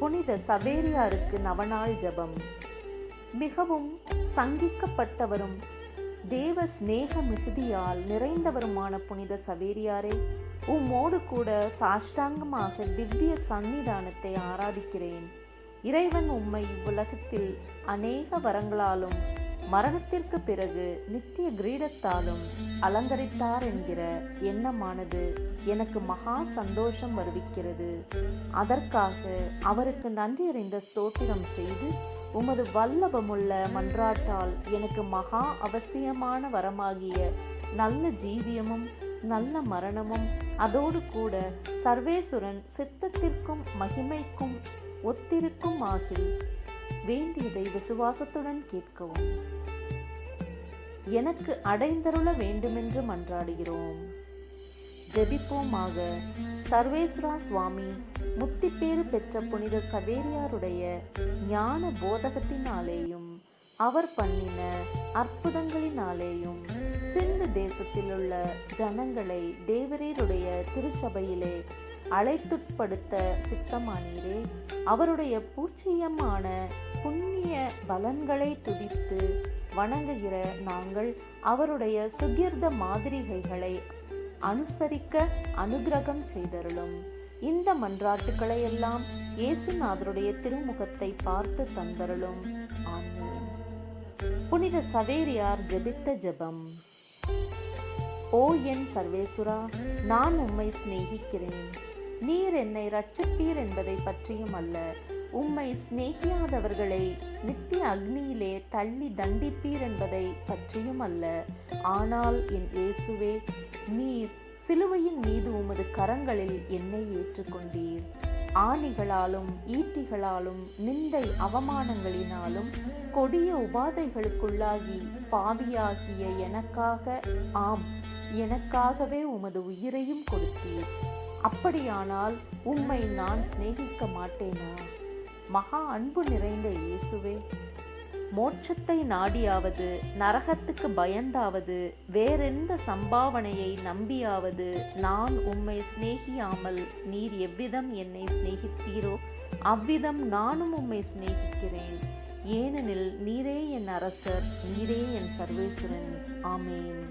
புனித சவேரியாருக்கு நவநாள் ஜெபம். மிகவும் சங்கிக்கப்பட்டவரும் தேவ சிநேக மிகுதியால் நிறைந்தவருமான புனித சவேரியாரே உம்மோடு கூட சாஷ்டாங்கமாக திவ்ய சந்நிதானத்தை ஆராதிக்கிறேன். இறைவன் உம்மை இவ்வுலகத்தில் அநேக வரங்களாலும் மரணத்திற்கு பிறகு நித்திய கிரீடத்தாலும் அலங்கரித்தார் என்கிற எண்ணமானது எனக்கு மகா சந்தோஷம் வருவிக்கிறது. அதற்காக அவருக்கு நன்றி அறிந்த ஸ்தோத்திரம் செய்து உமது வல்லபமுள்ள மன்றாட்டால் எனக்கு மகா அவசியமான வரமாகிய நல்ல ஜீவியமும் நல்ல மரணமும் அதோடு கூட சர்வேசுரன் சித்தத்திற்கும் மகிமைக்கும் ஒத்திருக்கும் ஆகி வேண்டியதை விசுவாசத்துடன் கேட்கவும். எனக்கு அடைந்தருள வேண்டுமென்று மன்றாடுகிறோம். ஜெபிப்போமாக. சர்வேஸ்வரா சுவாமி முத்திப்பேறு பெற்ற புனித சவேரியாருடைய ஞான போதகத்தினாலேயும் அவர் பண்ணின அற்புதங்களினாலேயும் சிந்து தேசத்தில் உள்ள ஜனங்களை தேவரீருடைய திருச்சபையிலே அழைத்துட்படுத்த சித்தமானீரே. அவருடைய பூச்சியமான புண்ணிய பலன்களை துதித்து வணங்குகிற நாங்கள் அவருடைய சுகிர்த மாதிரிகைகளை அனுசரிக்க அனுகிரகம் செய்தருளும். இந்த மன்றாட்டுக்களை எல்லாம் இயேசுநாதருடைய திருமுகத்தை பார்த்து தந்தருளும். ஆமென். புனித சவேரியார் ஜெபித்த ஜெபம். ஓ என் சர்வேசுரா நான் உம்மை சிநேகிக்கிறேன். நீர் என்னை ரட்சிப்பீர் என்பதை பற்றியும் அல்ல உம்மை சிநேகியாதவர்களை நித்திய அக்னியிலே தள்ளி தண்டிப்பீர் என்பதை பற்றியும் அல்ல. ஆனால் என் இயேசுவே நீர் சிலுவையின் மீது உமது கரங்களில் என்னை ஏற்றுக்கொண்டீர். ஆணிகளாலும் ஈட்டிகளாலும் நிந்தை அவமானங்களினாலும் கொடிய உபாதைகளுக்குள்ளாகி பாவியாகிய எனக்காக ஆம் எனக்காகவே உமது உயிரையும் கொடுத்தீர். அப்படியானால் உம்மை நான் சிநேகிக்க மாட்டேனா? மகா அன்பு நிறைந்த இயேசுவே மோட்சத்தை நாடியாவது நரகத்துக்கு பயந்தாவது வேறெந்த சம்பாவனையை நம்பியாவது நான் உம்மை சிநேகியாமல் நீர் எவ்விதம் என்னை சிநேகித்தீரோ அவ்விதம் நானும் உம்மை சிநேகிக்கிறேன். ஏனெனில் நீரே என் அரசர் நீரே என் சர்வேஸ்வரன். ஆமேன்.